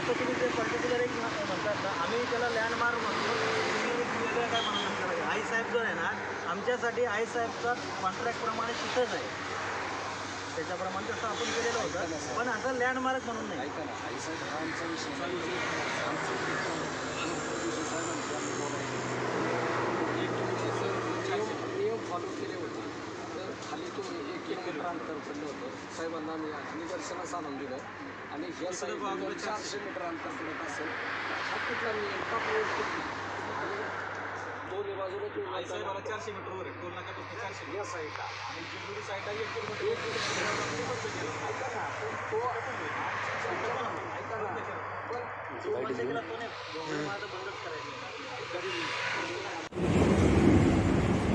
तसं तुम्ही ते पर्टिक्युलर एक म्हणतात ना आम्ही त्याला लँडमार्क म्हणतो तुम्ही वेगळं काय म्हणून आईसाहेब आई जो आहे ना आमच्यासाठी आईसाहेबचा कॉन्ट्रॅक्टप्रमाणे तिथंच आहे. त्याच्याप्रमाणे तसं आपण केलेलं होतं. पण असं लँडमार्क म्हणून नाही. ऐका ना आई साहेब हा आमचा विषय साहेबांचे आम्ही बोलायचं. एक किलोमीटर नियम नियम फॉलो केले होते तर खाली तो एक किलोमीटर अंतर पडलं होतं. साहेबांना आम्ही निदर्शनास आणून दिलं. आणि ह्या साहेब चारशे मीटर अंतर पडत असेल हा कुठला नियम का प्रयोग केली आणि दोन्ही बाजूला तुम्ही चारशे मीटरवर आहे. टोल नाका फक्त चारशे या साईडला. आणि जिंजुरी साईडला एक किलोमीटर. एक किलोमीटर. ऐका ना पण तो ऐका ना. पण जो बंद केला तो नाही. गव्हर्नमेंट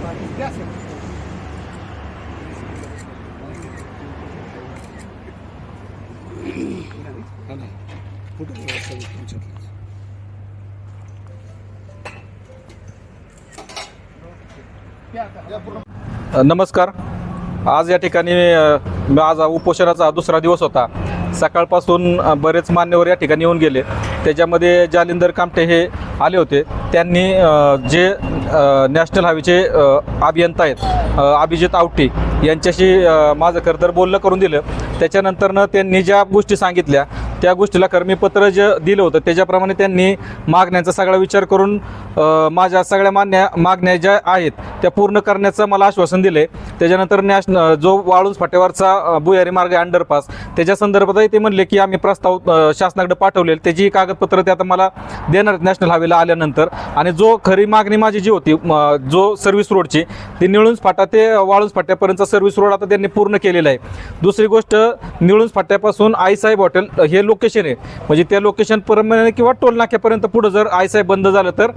मला कुठून बंदच करायचं नमस्कार. आज या ठिकाणी आज उपोषणाचा दुसरा दिवस होता. सकाळपासून बरेच मान्यवर या ठिकाणी येऊन गेले. त्याच्यामध्ये जालिंदर कामटे हे आले होते. त्यांनी जे नॅशनल हायवेचे अभियंता आहेत अभिजित आवटी यांच्याशी माझं खरं तर बोलणं करून दिलं. त्याच्यानंतरनं त्यांनी ज्या गोष्टी सांगितल्या त्या गोष्टीला कर्मीपत्र जे दिलं होतं त्याच्याप्रमाणे त्यांनी मागण्यांचा सगळा विचार करून माझ्या सगळ्या मान्या मागण्या ज्या आहेत त्या पूर्ण करण्याचं मला आश्वासन दिले. त्याच्यानंतर नॅशन जो वाळूंज फाट्यावरचा भुयारी मार्ग आहे अंडरपास त्याच्या संदर्भातही ते म्हणले की आम्ही प्रस्ताव शासनाकडे पाठवले त्याची कागदपत्र ते आता मला देणार आहेत नॅशनल हायवेला आल्यानंतर. आणि जो खरी मागणी माझी जी होती जो सर्व्हिस रोडची ती निळूंज फाटा ते वाळूंज फाट्यापर्यंतचा सर्व्हिस रोड आता त्यांनी पूर्ण केलेला आहे. दुसरी गोष्ट निळूंज फाट्यापासून आईसाहेब हॉटेल हे लोकेशन आहे. म्हणजे त्या लोकेशन प्रमाणे किंवा टोल नाक्यापर्यंत पुढं जर आईसाहेब बंद झालं तर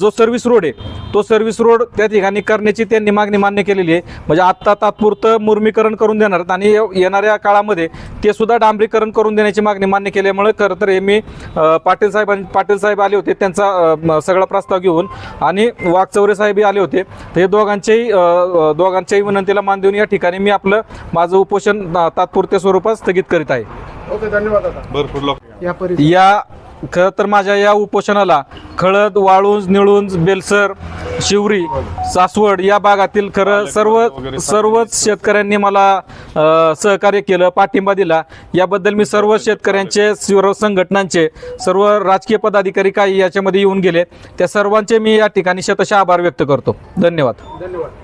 जो सर्व्हिस रोड आहे तो सर्व्हिस रोड त्या ठिकाणी करण्याची त्यांनी मागणी मान्य केलेली आहे. म्हणजे आत्ता तात्पुरतं मुर्मीकरण करून देणार आहेत. आणि येणाऱ्या काळामध्ये ते सुद्धा डांबरीकरण करून देण्याची मागणी मान्य केल्यामुळे खरं तर हे मी पाटील साहेब पाटील साहेब आले होते त्यांचा सगळा प्रस्ताव घेऊन आणि वाघचौरे साहेबही आले होते. तर हे दोघांच्याही दोघांच्याही विनंतीला मान देऊन या ठिकाणी मी आपलं माझं उपोषण तात्पुरत्या स्वरूपात स्थगित करीत आहे. ओके धन्यवाद दादा. या परि या खरं तर माझ्या या उपोषणाला खळद वाळुंज निळुंज बेलसर शिवरी सासवड या भागातील खरं सर्व सर्वच शेतकऱ्यांनी मला अ, सहकार्य केलं पाठिंबा दिला. याबद्दल मी सर्व शेतकऱ्यांचे सर्व संघटनांचे सर्व राजकीय पदाधिकारी काही याच्यामध्ये येऊन गेले. त्या सर्वांचे मी या ठिकाणी शतशः आभार व्यक्त करतो. धन्यवाद. धन्यवाद.